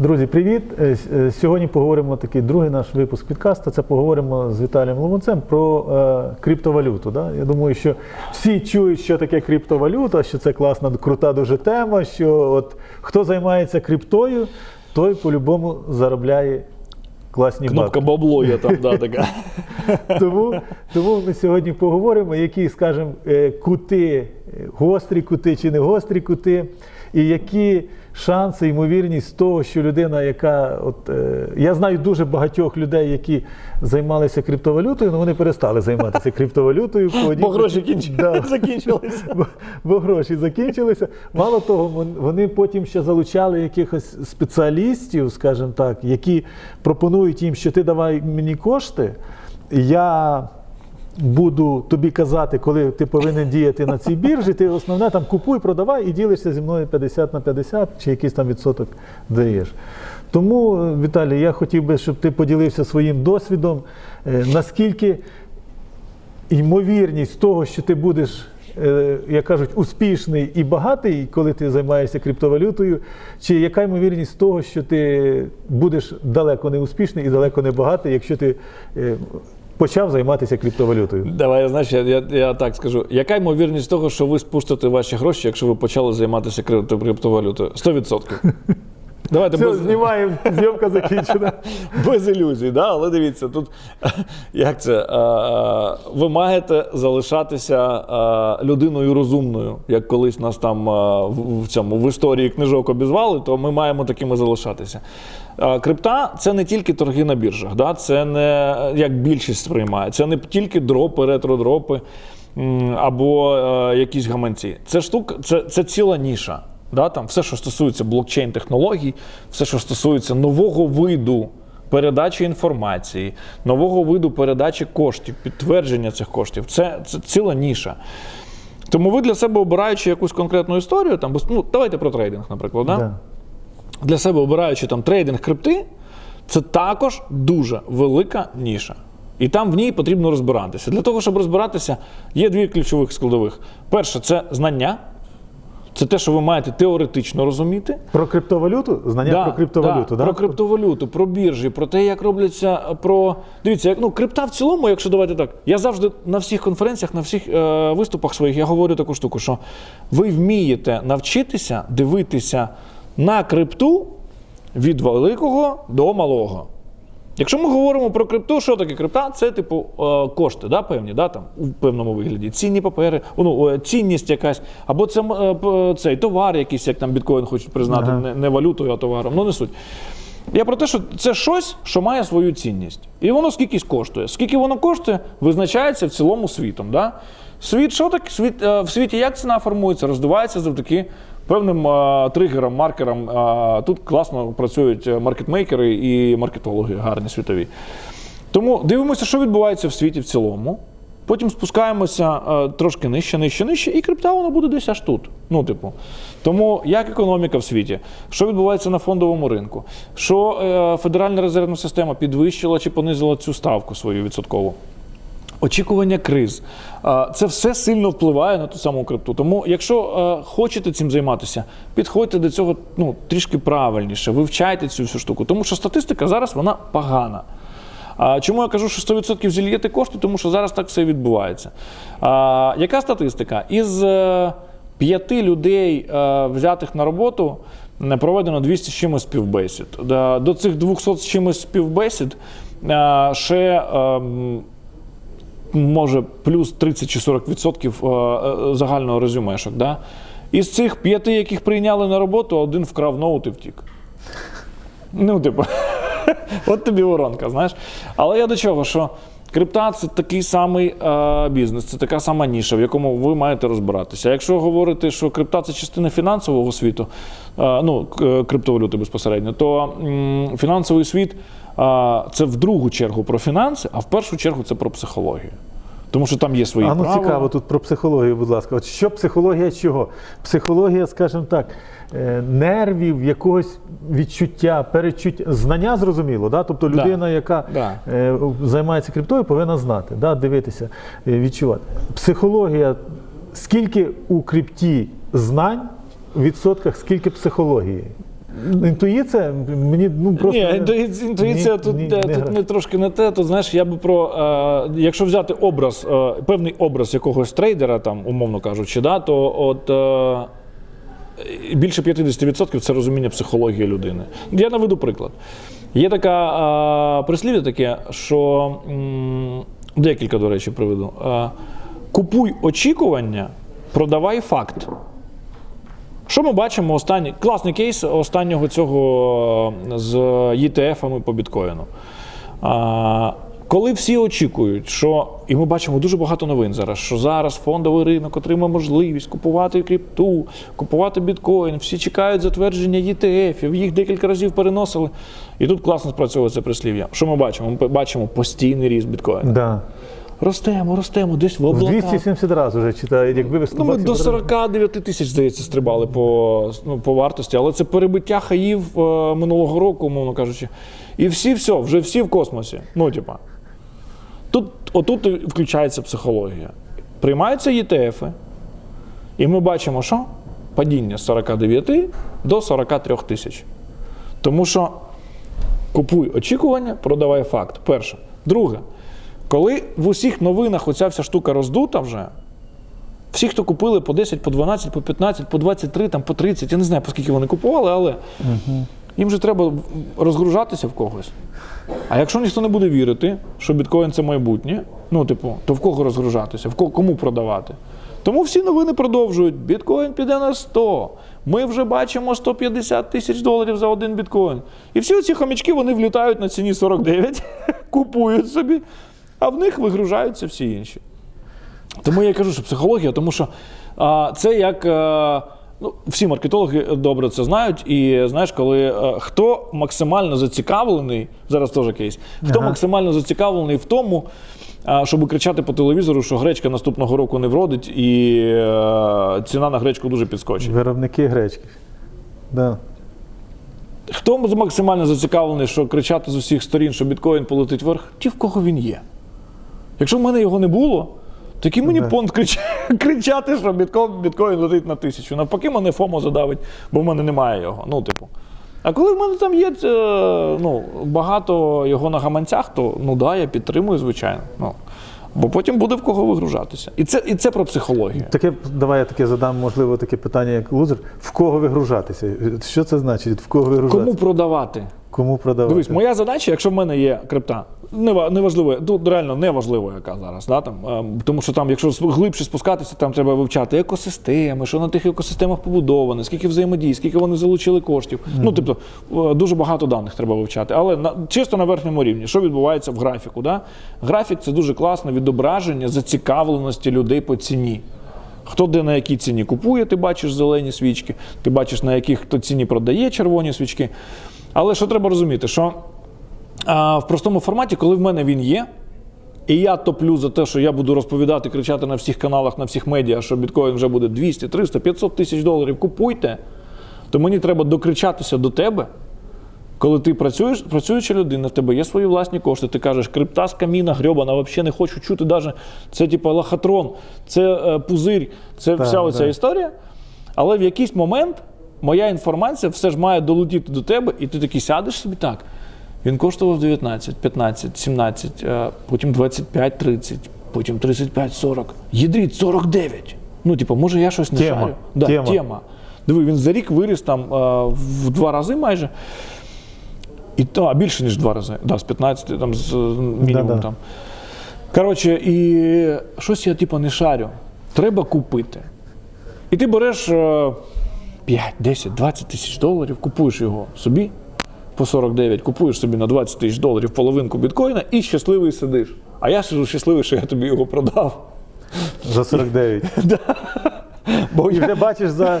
Друзі, привіт! Е, е, Сьогодні поговоримо такий другий наш випуск підкасту. Це поговоримо з Віталієм Ломонцем про е, криптовалюту. Да? Я думаю, що всі чують, що таке криптовалюта, що це класна, крута дуже тема. Що от хто займається криптою, той по-любому заробляє класні Кнопка бабки. бабло є там, да, така. Тому, тому ми сьогодні поговоримо, які, скажімо, е, кути, гострі кути чи не гострі кути, і які шанси, ймовірність того, що людина, яка от е, я знаю дуже багатьох людей, які займалися криптовалютою, але вони перестали займатися криптовалютою. Бо гроші кінч- Да. закінчилися. Бо, бо гроші закінчилися. Мало того, вони потім ще залучали якихось спеціалістів, скажімо так, які пропонують їм, що ти давай мені кошти, я буду тобі казати, коли ти повинен діяти на цій біржі, ти основне там купуй, продавай і ділишся зі мною 50 на 50 чи якийсь там відсоток даєш. Тому, Віталій, я хотів би, щоб ти поділився своїм досвідом, е, наскільки ймовірність того, що ти будеш, е, як кажуть, успішний і багатий, коли ти займаєшся криптовалютою, чи яка ймовірність того, що ти будеш далеко не успішний і далеко не багатий, якщо ти е, почав займатися криптовалютою? Давай, знаєш, я, я, я так скажу. Яка ймовірність того, що ви спустите ваші гроші, якщо ви почали займатися крипто- криптовалютою? 100%. Давайте Все, без, знімаємо, зйомка закінчена. без ілюзій, да? але дивіться, тут як це? Ви маєте залишатися людиною розумною, як колись нас там в в цьому в історії книжок обізвали, то ми маємо такими залишатися. Е, Крипта це не тільки торги на біржах, да? це не як більшість сприймає, це не тільки дропи, ретродропи або якісь гаманці. Це штука, це, це ціла ніша. Да? Там все, що стосується блокчейн-технологій, все, що стосується нового виду передачі інформації, нового виду передачі коштів, підтвердження цих коштів, це, це ціла ніша. Тому ви для себе обираючи якусь конкретну історію, там, ну, давайте про трейдинг, наприклад. Да? Да. для себе обираючи там трейдинг крипти, це також дуже велика ніша. І там в ній потрібно розбиратися. Для того, щоб розбиратися, є дві ключових складових. Перше, це знання. Це те, що ви маєте теоретично розуміти. Про криптовалюту? Знання про криптовалюту, да? Про криптовалюту, про біржі, про те, як робляться. Про дивіться, як ну крипта в цілому, якщо давайте так. Я завжди на всіх конференціях, на всіх е, виступах своїх я говорю таку штуку, що ви вмієте навчитися дивитися на крипту від великого до малого. Якщо ми говоримо про крипту, що таке крипта? Це типу е, кошти, да, певні, да, там, у певному вигляді. Цінні папери, ну, е, цінність якась, або це е, цей товар якийсь, як там біткоін хочуть признати, Ага. не, не валютою, а товаром. Ну не суть. Я про те, що це щось, що має свою цінність. І воно скількись коштує. Скільки воно коштує, визначається в цілому світом. Да? Світ, що так? Світ, в світі як ціна формується, роздувається завдяки певним тригерам, маркерам. Е, тут класно працюють е, маркетмейкери і маркетологи гарні світові. Тому дивимося, що відбувається в світі в цілому. Потім спускаємося е, трошки нижче, нижче, нижче, і крипта вона буде десь аж тут. Ну, типу. Тому як економіка в світі, що відбувається на фондовому ринку, що е, Федеральна резервна система підвищила чи понизила цю ставку свою відсоткову. Очікування криз. Це все сильно впливає на ту саму крипту. Тому, якщо е, хочете цим займатися, підходьте до цього ну, трішки правильніше, вивчайте цю всю штуку. Тому що статистика зараз вона погана. А, Чому я кажу, що 100% зільєте кошти? Тому що зараз так все відбувається. Яка статистика? Із е, п'яти людей, е, взятих на роботу, проведено 200 з чимось співбесід. До цих 200 з чимось співбесід е, ще. Може плюс 30 чи 40% е, е, загального резюмешок. Да? Із цих п'яти, яких прийняли на роботу, один вкрав ноут і втік. Ну, типу, от тобі воронка, знаєш. Але я до чого, що крипта це такий самий е, бізнес, це така сама ніша, в якому ви маєте розбиратися. Якщо говорити, що крипта це частина фінансового світу, е, ну, е, криптовалюти безпосередньо, то м, фінансовий світ це в другу чергу про фінанси, а в першу чергу це про психологію. Тому що там є свої А ну правила. цікаво тут про психологію, будь ласка. От що психологія чого? Психологія, скажімо так, е, нервів, якогось відчуття, перечуття, знання зрозуміло, да? тобто Да. людина, яка Да. е, займається криптою, повинна знати, да? дивитися, е, відчувати. Психологія, скільки у крипті знань в відсотках, скільки психології? Інтуїція мені ну просто Ні, інтуїція, інтуїція Ні, тут, ні, не тут не трошки не те. То знаєш, я би про е, якщо взяти образ, е, певний образ якогось трейдера, там, умовно кажучи, да, то от. Е, Більше 50% це розуміння психології людини. Я наведу приклад. Є така е, прислів'я таке, що м, декілька, до речі, приведу. Е, купуй очікування, продавай факт. Що ми бачимо останній класний кейс останнього цього е, з ETF-ами по біткоїну. Коли всі очікують, що і ми бачимо дуже багато новин зараз, що зараз фондовий ринок отримає можливість купувати крипту, купувати біткоін, всі чекають затвердження ETF-ів, їх декілька разів переносили. І тут класно спрацьовує це прислів'я. Що ми бачимо? Ми бачимо постійний ріст біткоїна. да. Ростемо, ростемо, десь в облаках. 270 разів вже читаю, якби ви 100 Ну, ми до 49 тисяч, здається, стрибали по, ну, по вартості, але це перебиття хаїв е, минулого року, умовно кажучи. І всі, все, вже всі в космосі. Ну, типа. Тут, отут включається психологія. Приймаються ЄТФи, і ми бачимо, що? Падіння з 49 до 43 тисяч. Тому що купуй очікування, продавай факт. Перше. Друге, коли в усіх новинах оця вся штука роздута вже, всі, хто купили по 10, по 12, по 15, по 23, там, по 30, я не знаю, по скільки вони купували, але їм же треба розгружатися в когось. А якщо ніхто не буде вірити, що біткоін це майбутнє, ну, типу, то в кого розгружатися, в кого, кому продавати? Тому всі новини продовжують. Біткоін піде на 100. Ми вже бачимо 150 тисяч доларів за один біткоін. І всі ці хомячки вони влітають на ціні 49, купують собі, а в них вигружаються всі інші. Тому я кажу, що психологія, тому що а, це як. А, ну, всі маркетологи добре це знають. І знаєш, коли а, хто максимально зацікавлений, зараз теж кейс, хто Ага. максимально зацікавлений в тому, а, щоб кричати по телевізору, що гречка наступного року не вродить, і е, ціна на гречку дуже підскочить. Виробники гречки. Да. Хто максимально зацікавлений, що кричати з усіх сторін, що біткоін полетить вверх, ті, в кого він є. Якщо в мене його не було, то який мені понт крич... кричати, що біткоін, біткоін летить на тисячу. Навпаки, мене ФОМО задавить, бо в мене немає його. Ну, типу. А коли в мене там є е, ну, багато його на гаманцях, то ну да, я підтримую, звичайно. Ну, бо потім буде в кого вигружатися. І це, і це про психологію. Таке, давай я таке задам, можливо, таке питання, як лузер. В кого вигружатися? Що це значить? В кого вигружатися? Кому продавати? Кому продавати? Дивись, моя задача, якщо в мене є крипта, неважливо, тут реально неважливо, яка зараз. Да, там, ем, тому що там, якщо глибше спускатися, там треба вивчати екосистеми, що на тих екосистемах побудовано, скільки взаємодій, скільки вони залучили коштів. Ну, тобто, е, дуже багато даних треба вивчати. Але на, чисто на верхньому рівні, що відбувається в графіку? Да? Графік це дуже класне відображення зацікавленості людей по ціні. Хто де на якій ціні купує, ти бачиш зелені свічки, ти бачиш, на яких хто ціні продає червоні свічки. Але що треба розуміти, що в простому форматі, коли в мене він є, і я топлю за те, що я буду розповідати, кричати на всіх каналах, на всіх медіа, що біткоін вже буде 200, 300, 500 тисяч доларів, купуйте, то мені треба докричатися до тебе. Коли ти працюєш, працююча людина, в тебе є свої власні кошти, ти кажеш, крипта з каміна, грьобана, взагалі не хочу чути даже, це типу лохотрон, це е, пузирь, це Так, вся оця історія. Але в якийсь момент моя інформація все ж має долетіти до тебе, і ти такий сядеш собі так. Він коштував 19, 15, 17, е, потім 25, 30, потім 35, 40. Єдріть 49. Ну, типу, може я щось не Тема, шарю. Да, тема. тема. Диви, він за рік виріс там е, в два рази майже. І а більше, ніж два рази. Да, з 15, там, з, е, мінімум Да-да. там. Коротше, і щось я типу не шарю. Треба купити. І ти береш е, 5, 10, 20 тисяч доларів, купуєш його собі по 49, купуєш собі на 20 тисяч доларів половинку біткоїна і щасливий сидиш. А я сижу щасливий, що я тобі його продав. За 49. Бо І вже бачиш за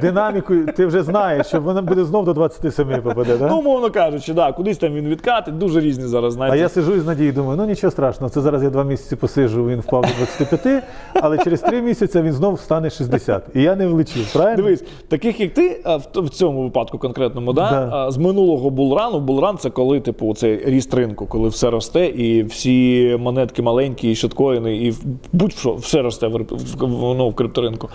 динамікою, ти вже знаєш, що вона буде знов до 27 попаде, так? ну, умовно кажучи, да, кудись там він відкатить, дуже різні зараз, А я сиджу і з надією думаю, ну нічого страшного, це зараз я два місяці посижу, він впав до 25, але через три місяці він знов стане 60. І я не влечу, правильно? Дивись, таких як ти, в, цьому випадку конкретному, да, Да. з минулого булрану, булран це коли, типу, цей ріст ринку, коли все росте, і всі монетки маленькі, і щиткоїни, і будь-що все росте в, в, в- ну, в крипторинку.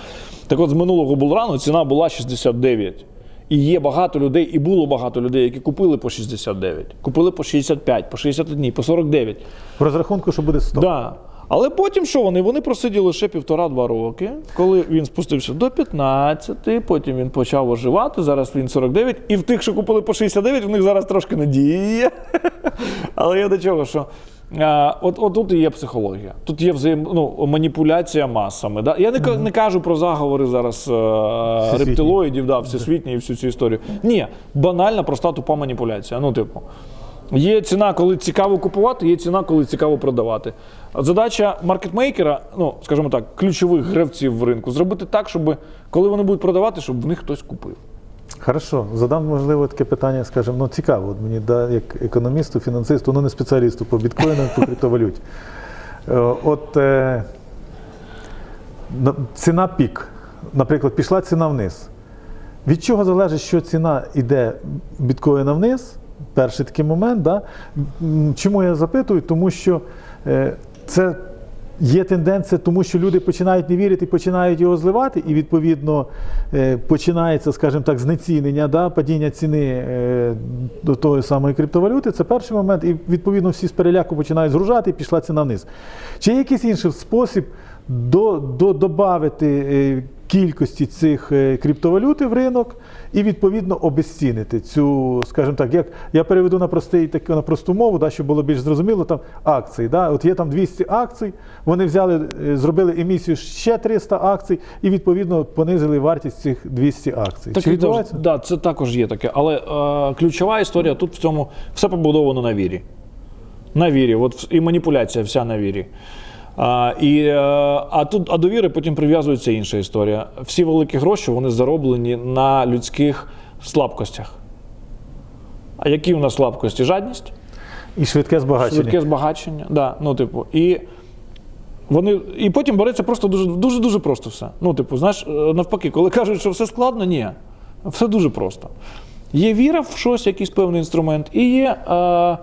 Так от з минулого булрану ціна була 69. І є багато людей, і було багато людей, які купили по 69, купили по 65, по 61, по 49. В розрахунку, що буде 100. Да. Але потім що вони? Вони просиділи ще півтора-два роки, коли він спустився до 15, потім він почав оживати, зараз він 49, і в тих, що купили по 69, в них зараз трошки надії є. Але я до чого, що от, от тут і є психологія. Тут є взаєм, ну, маніпуляція масами. Да? Я не, ка- не кажу про заговори зараз е, рептилоїдів, да, всесвітні і всю цю історію. Ні, банальна, проста, тупа маніпуляція. Ну, типу. Є ціна, коли цікаво купувати, є ціна, коли цікаво продавати. Задача маркетмейкера, ну скажімо так, ключових гравців в ринку, зробити так, щоб коли вони будуть продавати, щоб в них хтось купив. Хорошо, задам можливо таке питання, скажімо, ну цікаво, от мені да, як економісту, фінансисту, ну не спеціалісту по біткоїнам, по криптовалюті. Е, От е, ціна пік, наприклад, пішла ціна вниз. Від чого залежить, що ціна йде біткоїна вниз? Перший такий момент. Да? Чому я запитую? Тому що е, це є тенденція, тому що люди починають не вірити, починають його зливати, і відповідно е, починається, скажімо так, знецінення, да? падіння ціни е, до тої самої криптовалюти. Це перший момент, і відповідно всі з переляку починають згружати, і пішла ціна вниз. Чи є якийсь інший спосіб до, до, добавити е, кількості цих е, криптовалюти в ринок і відповідно обезцінити цю, скажімо так, як я переведу на простий так, на просту мову, да, щоб було більш зрозуміло, там акції. Да, от є там 200 акцій, вони взяли, е, зробили емісію ще 300 акцій і відповідно понизили вартість цих 200 акцій. Чи відбувається? да, це також є таке. Але е, ключова історія тут в цьому все побудовано на вірі. На вірі. От і маніпуляція вся на вірі. А, і, е, а тут а до віри потім прив'язується інша історія. Всі великі гроші вони зароблені на людських слабкостях. А які у нас слабкості? Жадність? І швидке збагачення. Швидке збагачення. Да, ну, типу, і, вони, і потім береться просто дуже, дуже, дуже просто все. Ну, типу, знаєш, е, навпаки, коли кажуть, що все складно, ні. Все дуже просто. Є віра в щось, якийсь певний інструмент, і є е, е,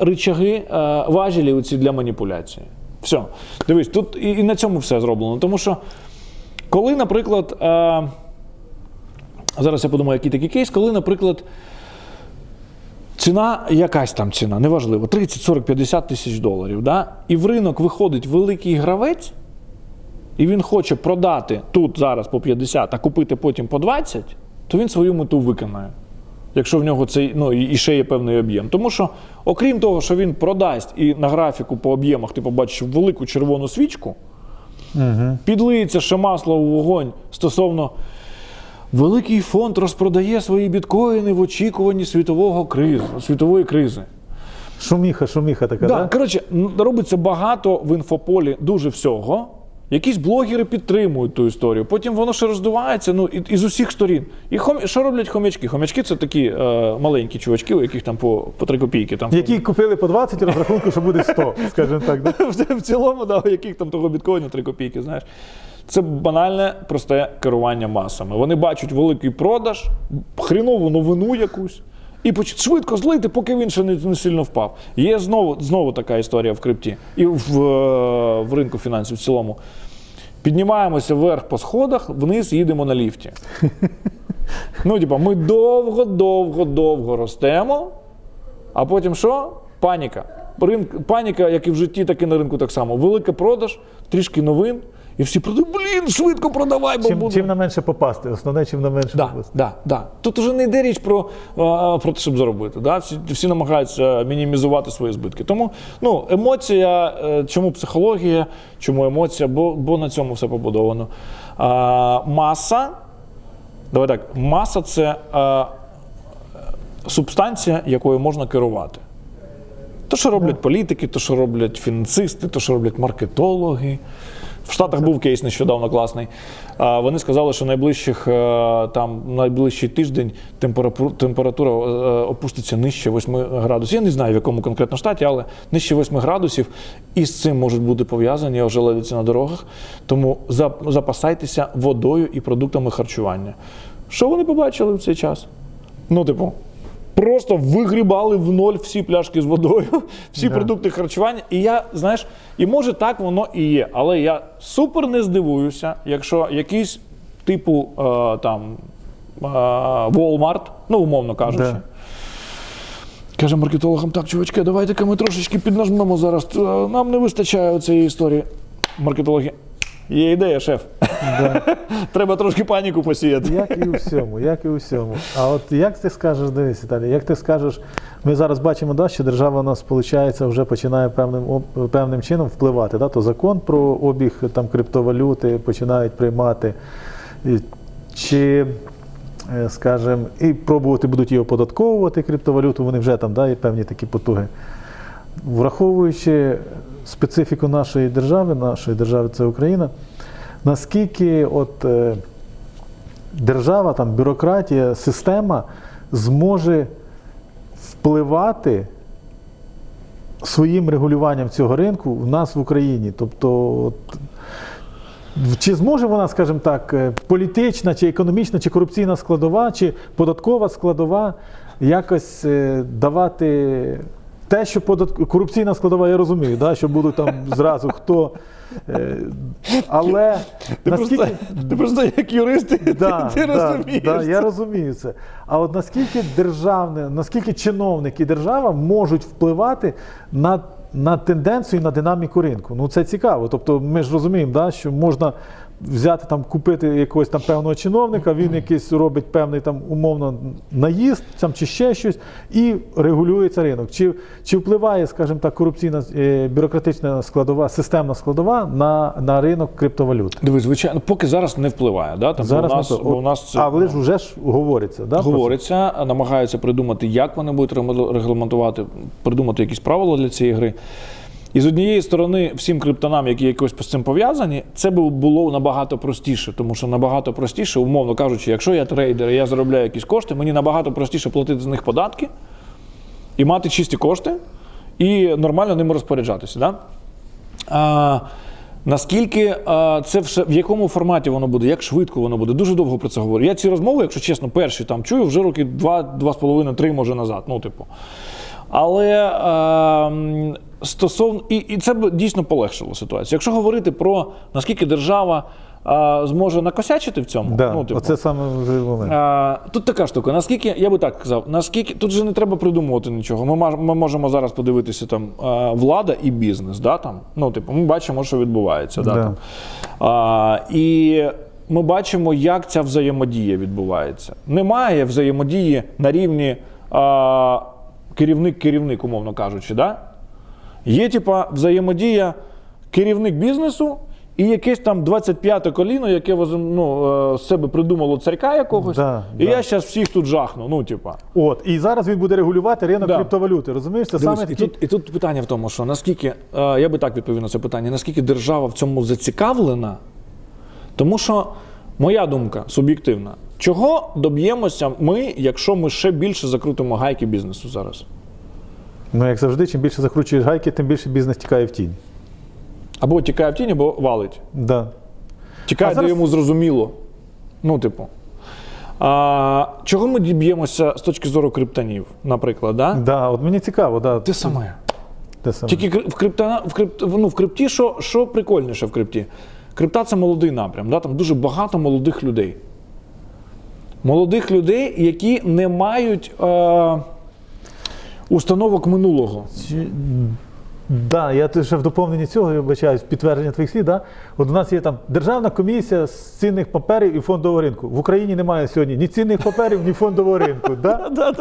ричаги, е, важелі оці для маніпуляції. Все. Дивись, тут і, і на цьому все зроблено. Тому що, коли, наприклад, е, зараз я подумаю, який такий кейс, коли, наприклад, Ціна, якась там ціна, неважливо, 30, 40, 50 тисяч доларів. Да? І в ринок виходить великий гравець, і він хоче продати тут зараз по 50, а купити потім по 20, то він свою мету виконає. Якщо в нього цей, ну і ще є певний об'єм. Тому що, окрім того, що він продасть і на графіку по об'ємах ти побачиш велику червону свічку, підлиється ще масло у вогонь стосовно Великий фонд розпродає свої біткоїни в очікуванні світового кризи, світової кризи. Шуміха, шуміха така, Да, да? коротше, робиться багато в інфополі дуже всього. Якісь блогери підтримують ту історію. Потім воно ще роздувається ну, і, і з усіх сторін. І хом, що роблять хомячки? Хомячки це такі е, маленькі чувачки, у яких там по, по 3 копійки. Там, Які купили по 20 розрахунку, що буде 100, скажімо так. Да? в, в цілому, да, у яких там того біткоїну 3 копійки, знаєш. Це банальне, просте керування масами. Вони бачать великий продаж, хрінову новину якусь. І швидко злити, поки він ще не, не сильно впав. Є знову, знову така історія в крипті і в, е, в ринку фінансів в цілому. Піднімаємося вверх по сходах, вниз їдемо на ліфті. Ну, типа, ми довго, довго, довго ростемо, а потім що? Паніка. Ринк, паніка, як і в житті, так і на ринку так само. Великий продаж, трішки новин, і всі продають, блін, швидко продавай, бо Чим, буде. чим на менше попасти? Основне, чим на менше Да, попасти. да, да. Тут уже не йде річ про, про те, щоб заробити. Да? Всі, всі намагаються мінімізувати свої збитки. Тому ну, емоція, е, чому психологія, чому емоція, бо, бо на цьому все побудовано. А, маса, давай так, маса це а, субстанція, якою можна керувати. То, що роблять політики, то, що роблять фінансисти, то, що роблять маркетологи. В Штатах був кейс нещодавно класний. Вони сказали, що найближчих е, там найближчий тиждень температура, е, опуститься нижче 8 градусів. Я не знаю, в якому конкретно штаті, але нижче 8 градусів. І з цим можуть бути пов'язані ожеледиці на дорогах. Тому запасайтеся водою і продуктами харчування. Що вони побачили в цей час? Ну, типу, Просто вигрібали в ноль всі пляшки з водою, всі Да. продукти харчування. І я, знаєш, і може так воно і є. Але я супер не здивуюся, якщо якийсь типу е, там а, Walmart, ну, умовно кажучи. Да. Каже маркетологам, так, чувачки, давайте-ка ми трошечки піднажмемо зараз. е, Нам не вистачає цієї історії. Маркетологи. Є ідея, шеф. Треба трошки паніку посіяти. Як і у всьому, як і у всьому. А от як ти скажеш, дивись, Віталій, як ти скажеш, ми зараз бачимо, да, що держава у нас виходить, вже починає певним, певним чином впливати. Да? То закон про обіг там, криптовалюти починають приймати. Чи, е, скажімо, і пробувати будуть її оподатковувати криптовалюту, вони вже там да, є певні такі потуги. Враховуючи специфіку нашої держави, нашої держави це Україна, наскільки от, е, держава, там, бюрократія, система зможе впливати своїм регулюванням цього ринку в нас в Україні. Тобто, от, чи зможе вона, скажімо так, е, політична, чи економічна, чи корупційна складова, чи податкова складова якось е, давати те, що подат... корупційна складова, я розумію, да, що будуть там зразу хто. е, Але Ти наскільки. просто, ти просто як юрист, ти, Да, ти да, розумієш. Да, я розумію це. А от наскільки державне, наскільки чиновники і держава можуть впливати на, на тенденцію і на динаміку ринку? Ну це цікаво. Тобто ми ж розуміємо, да, що можна взяти там, купити якогось там певного чиновника, він якийсь робить певний там умовно наїзд там, чи ще щось, і регулюється ринок. Чи, чи впливає, скажімо так, корупційна е, бюрократична складова, системна складова на, на ринок криптовалют? Дивись, звичайно, поки зараз не впливає. Да? Там, Зараз у нас, не у нас це, але ж вже ж говориться, да, говориться, намагаються придумати, як вони будуть регламенту- регламентувати, придумати якісь правила для цієї гри. І з однієї сторони, всім криптонам, які якось з цим пов'язані, це було набагато простіше, тому що набагато простіше, умовно кажучи, якщо я трейдер і я заробляю якісь кошти, мені набагато простіше платити з них податки і мати чисті кошти, і нормально ними розпоряджатися. Да? А, наскільки а, це все, в якому форматі воно буде, як швидко воно буде, дуже довго про це говорю. Я ці розмови, якщо чесно, перші там чую вже роки два, два з половиною, три може назад. Ну, типу. Але м, стосовно і, і це б дійсно полегшило ситуацію. Якщо говорити про наскільки держава а, зможе накосячити в цьому, Да, ну, типу, оце саме момент. а, тут така штука. Наскільки я би так казав, наскільки тут же не треба придумувати нічого. Ми, ми можемо зараз подивитися там влада і бізнес. Да, там? Ну, типу, ми бачимо, що відбувається. Да, Да. там. А, і ми бачимо, як ця взаємодія відбувається. Немає взаємодії на рівні а, керівник-керівник, умовно кажучи. Да? Є, типа, взаємодія керівник бізнесу і якесь там 25-те коліно, яке ну, е, з себе придумало царька якогось. Да, і да. я зараз всіх тут жахну. Ну, типа. От, і зараз він буде регулювати ринок Да. криптовалюти. Розумієш, це Дивись, саме і, такі... тут, і тут питання в тому, що наскільки, е, я би так відповів на це питання, наскільки держава в цьому зацікавлена, тому що моя думка суб'єктивна, чого доб'ємося ми, якщо ми ще більше закрутимо гайки бізнесу зараз? Ну, як завжди, чим більше закручуєш гайки, тим більше бізнес тікає в тінь. Або тікає в тінь, або валить. Да. Тікає, А зараз- де йому зрозуміло. Ну, типу. А, чого ми діб'ємося з точки зору криптонів, наприклад, да? Да, от мені цікаво, да, Те саме. те саме. Тільки в, криптона, в, крипт, ну, в крипті, що, що прикольніше в крипті? Крипта це молодий напрям. Да? Там дуже багато молодих людей. Молодих людей, які не мають е, установок минулого. Да, я ще в доповненні цього я вибачаюсь, підтвердження твоїх слів. Да? От у нас є там Державна комісія з цінних паперів і фондового ринку. В Україні немає сьогодні ні цінних паперів, ні фондового ринку. Да?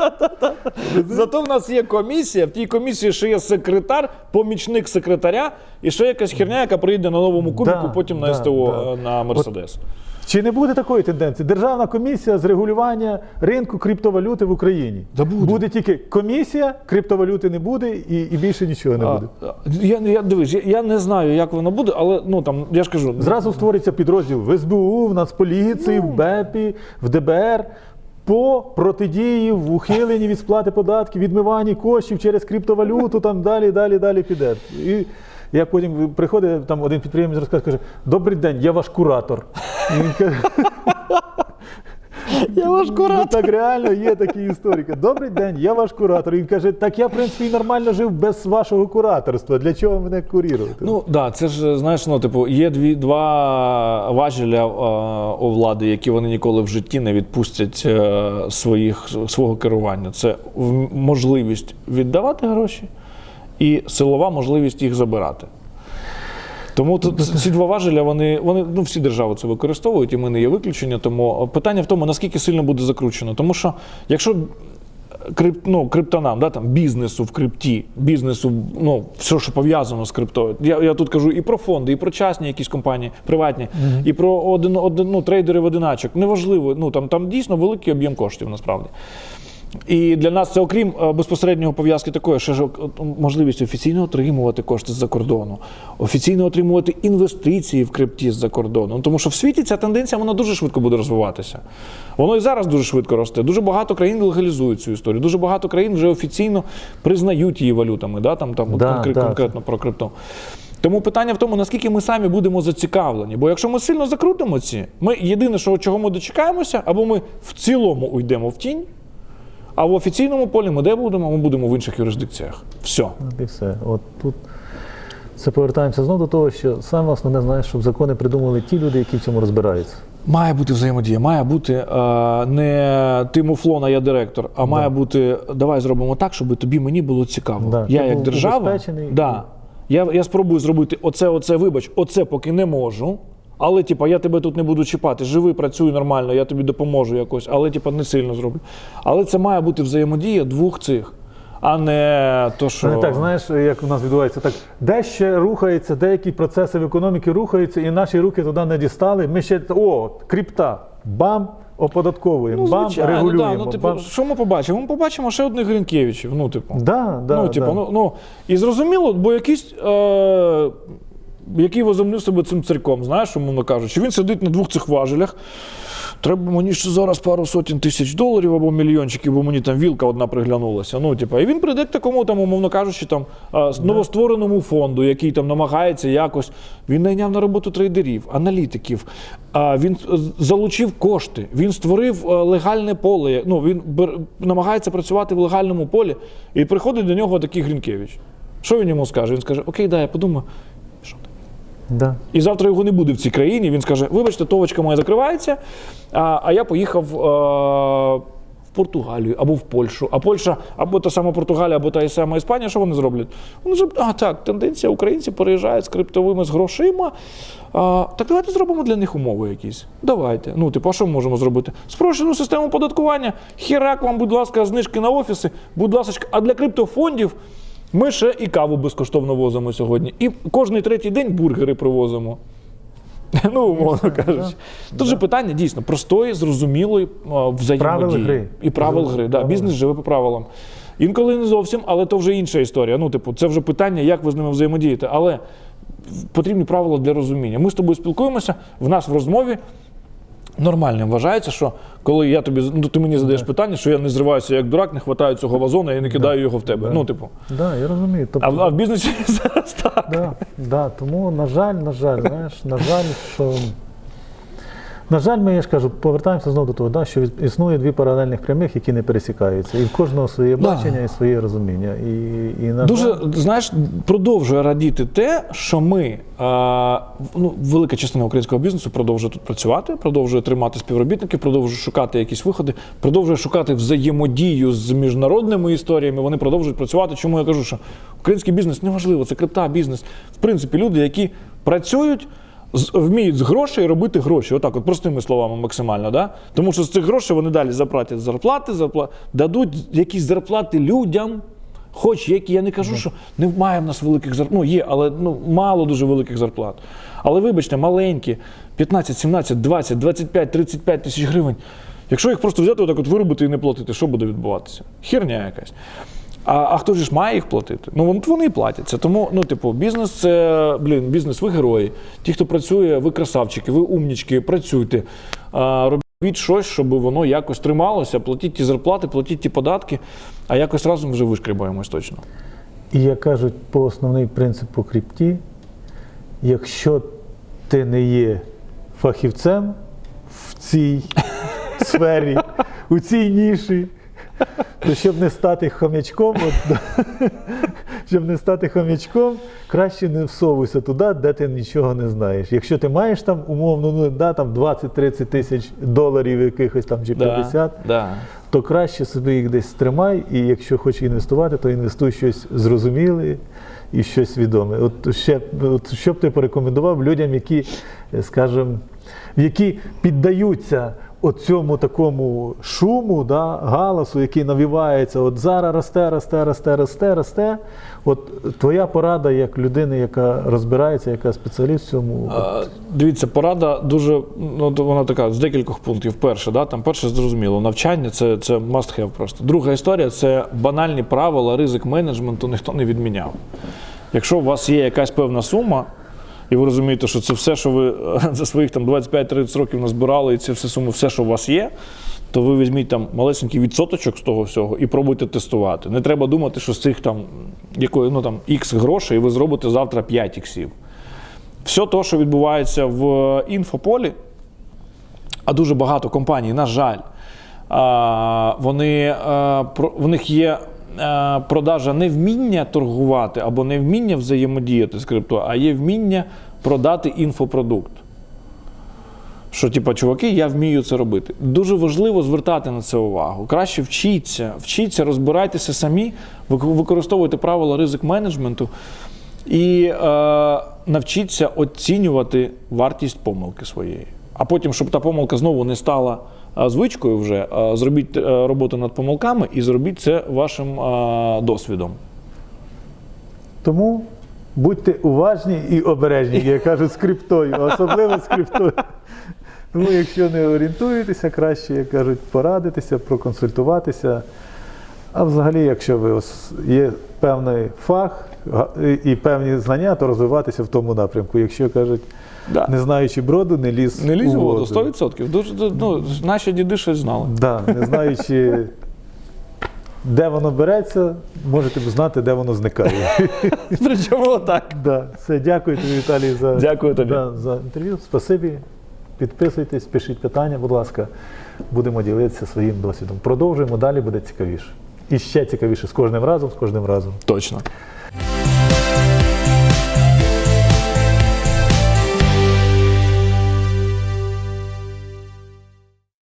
Зато в нас є комісія, в тій комісії ще є секретар, помічник секретаря і ще якась херня, яка прийде на новому кубіку, Да, потім на СТО да. на Мерседес. Чи не буде такої тенденції? Державна комісія з регулювання ринку криптовалюти в Україні. Да буде. тільки комісія, криптовалюти не буде і, і більше нічого не буде. А, Я, я дивись, я, я не знаю, як воно буде, але ну там я ж кажу, Зразу створиться підрозділ в СБУ, в Нацполіції, в БЕПі, в ДБР по протидії в ухиленні від сплати податків, відмиванні коштів через криптовалюту, там далі, далі, далі піде. І як потім приходить там один підприємець розказує, каже: Добрий день, я ваш куратор. Він каже, Я ваш куратор. Ну, так реально є такі історики. Добрий день, я ваш куратор. Він каже, так я в принципі нормально жив без вашого кураторства. Для чого мене курірувати? Ну так, да, це ж знаєш, ну типу, є дві два важеля е, у влади, які вони ніколи в житті не відпустять е, своїх свого керування. Це можливість віддавати гроші і силова можливість їх забирати. Тому тут ці два важеля, вони, вони ну, всі держави це використовують, і ми не є виключення. Тому питання в тому, наскільки сильно буде закручено. Тому що якщо крип, ну, криптонам, да, там, бізнесу в крипті, бізнесу, ну, все, що пов'язано з криптою. Я, я тут кажу і про фонди, і про частні якісь компанії, приватні, і про один, один, ну, трейдерів одиначок. Неважливо, ну, там, там дійсно великий об'єм коштів насправді. І для нас це, окрім е, безпосереднього пов'язки такої, ще ж е, можливість офіційно отримувати кошти з-за кордону, офіційно отримувати інвестиції в крипті з-за кордону. Ну, Тому що в світі ця тенденція вона дуже швидко буде розвиватися. Воно і зараз дуже швидко росте. Дуже багато країн легалізують цю історію. Дуже багато країн вже офіційно признають її валютами. Да? Там, там, Да, конкрет- да. конкретно про крипту. Тому питання в тому, наскільки ми самі будемо зацікавлені. Бо якщо ми сильно закрутимо ці, ми єдине, що чого ми дочекаємося, або ми в цілому уйдемо в тінь, а в офіційному полі ми де будемо? Ми будемо в інших юрисдикціях. Все. От і все. От тут це повертаємося знову до того, що саме основне знаєш, щоб закони придумали ті люди, які в цьому розбираються. Має бути взаємодія, має бути е, не ти муфлон, а я директор, а має бути давай зробимо так, щоб тобі мені було цікаво. Да, Я ти як держава, да, я, я спробую зробити оце, оце, вибач, оце поки не можу. Але, типа, я тебе тут не буду чіпати. Живи, працюй нормально, я тобі допоможу якось, але типа не сильно зроблю. Але це має бути взаємодія двох цих, а не то, що. Не так, знаєш, як у нас відбувається так. Де ще рухається, деякі процеси в економіці рухаються, і наші руки туди не дістали. Ми ще о, крипта, бам, оподатковуємо, Ну, бам, регулюємо. да, ну, типу, бам. що ми побачимо? Ми побачимо ще одних Гринкевичів. Ну, типу. Да, да, ну, типу, да. ну, ну, і зрозуміло, бо якийсь, е, який возомнив себе цим царьком, знаєш, умовно кажучи, він сидить на двох цих важелях. Треба мені ще зараз пару сотень тисяч доларів або мільйончиків, бо мені там вілка одна приглянулася. Ну, типу, і він прийде к такому, там, умовно кажучи, там, новоствореному фонду, який там намагається якось. Він найняв на роботу трейдерів, аналітиків. Він е, залучив кошти, він створив е, легальне поле. Ну, він намагається працювати в легальному полі, і приходить до нього такий Грінкевич. Що він йому скаже? Він скаже: Окей, да, я подумаю. Да. І завтра його не буде в цій країні. Він скаже: вибачте, товочка моя закривається, а, а я поїхав е, в Португалію або в Польщу. А Польща, або та сама Португалія, або та сама Іспанія, що вони зроблять? Вони зроблять, а так, тенденція, українці переїжджають з криптовими з грошима. А, так давайте зробимо для них умови якісь. Давайте. Ну, типу, а що ми можемо зробити? Спрощену систему податкування. Херак вам, будь ласка, знижки на офіси, будь ласка, а для криптофондів. Ми ще і каву безкоштовно возимо сьогодні. І кожний третій день бургери привозимо. Ну, умовно кажучи. Тут же питання дійсно простої, зрозумілої взаємодії. Правил гри. І правил гри. Да, бізнес живе по правилам. Інколи не зовсім, але то вже інша історія. Ну, типу, це вже питання, як ви з ними взаємодієте. Але потрібні правила для розуміння. Ми з тобою спілкуємося, в нас в розмові нормальним вважається, що коли я тобі ну, ти мені задаєш питання, що я не зриваюся як дурак, не хватаю цього вазона і не кидаю його в тебе. Ну, типу. Да, я розумію. Тобто, А, в- а в бізнесі зараз так. Да, да, тому, на жаль, на жаль, знаєш, на жаль, що. На жаль, ми я ж кажу, повертаємося знову до того, да, що існує дві паралельних прямих, які не пересікаються. І в кожного своє бачення і своє розуміння. І, і на Дуже знаєш, продовжує радіти те, що ми, а, ну, велика частина українського бізнесу продовжує тут працювати, продовжує тримати співробітників, продовжує шукати якісь виходи, продовжує шукати взаємодію з міжнародними історіями. Вони продовжують працювати. Чому я кажу, що український бізнес неважливо, це крипта, бізнес. В принципі, люди, які працюють. Вміють з грошей робити гроші, отак, от простими словами, максимально. Да? Тому що з цих грошей вони далі заплатять зарплати, зарпла... дадуть якісь зарплати людям, Хоч які, я не кажу, що немає в нас великих зарплат. Ну, є, але ну, мало дуже великих зарплат. Але вибачте, маленькі, 15, 17, 20, 25, 35 тисяч гривень. Якщо їх просто взяти, отак от виробити і не платити, що буде відбуватися? Херня якась. А, а хто ж має їх платити? Ну вон- вони платяться. Тому, ну, типу, бізнес це блін, бізнес, ви герої. Ті, хто працює, ви красавчики, ви умнічки, працюйте. А, робіть щось, щоб воно якось трималося, платіть ті зарплати, платіть ті податки, а якось разом вже вишкрібаємось точно. І як кажуть, по основний принцип по крипті, якщо ти не є фахівцем в цій сфері, у цій ніші. То щоб не стати хомячком, щоб не стати хомячком, краще не всовуйся туди, де ти нічого не знаєш. Якщо ти маєш там умовно, ну да, там 20-30 тисяч доларів якихось там чи 50, Да, да. то краще собі їх десь тримай, і якщо хочеш інвестувати, то інвестуй щось зрозуміле і щось відоме. От ще от що б ти порекомендував людям, які, е, скажімо, які піддаються оцьому такому шуму, да, галасу, який навівається, от зараз росте, росте, росте, росте, росте. От твоя порада як людини, яка розбирається, яка спеціаліст в цьому. А, Дивіться, порада дуже ну вона така з декількох пунктів. Перше, да, там перше зрозуміло, навчання це, це must have просто. Друга історія це банальні правила, ризик менеджменту ніхто не відміняв. Якщо у вас є якась певна сума, і ви розумієте, що це все, що ви е, за своїх там 25-30 років назбирали, і це все сума, все, що у вас є. То ви візьміть там малесенький відсоточок з того всього і пробуйте тестувати. Не треба думати, що з цих там якої ну там X грошей ви зробите завтра 5 іксів. Все те, що відбувається в інфополі, а дуже багато компаній, на жаль, вони, в них є продажа не вміння торгувати або не вміння взаємодіяти з крипто, а є вміння продати інфопродукт. Що, типа, чуваки, я вмію це робити. Дуже важливо звертати на це увагу. Краще вчіться, вчіться, розбирайтеся самі, використовуйте правила ризик менеджменту і е, навчіться оцінювати вартість помилки своєї. А потім, щоб та помилка знову не стала е, звичкою вже, е, зробіть е, роботу над помилками і зробіть це вашим е, досвідом. Тому будьте уважні і обережні, як кажуть, з криптою, особливо з криптою. Тому, якщо не орієнтуєтеся, краще, як кажуть, порадитися, проконсультуватися. А взагалі, якщо ви є певний фах і певні знання, то розвиватися в тому напрямку. Якщо кажуть, Да. не знаючи броду, не ліз Не лізь у воду. 100%. Дуже, ну, наші діди щось знали. Да, не знаючи, де воно береться, можете б знати, де воно зникає. Причому отак. Да, все, дякую тобі, Віталій, за, Дякую тобі. Да, за інтерв'ю. Спасибі. Підписуйтесь, пишіть питання, будь ласка. Будемо ділитися своїм досвідом. Продовжуємо, далі буде цікавіше. І ще цікавіше з кожним разом, з кожним разом. Точно.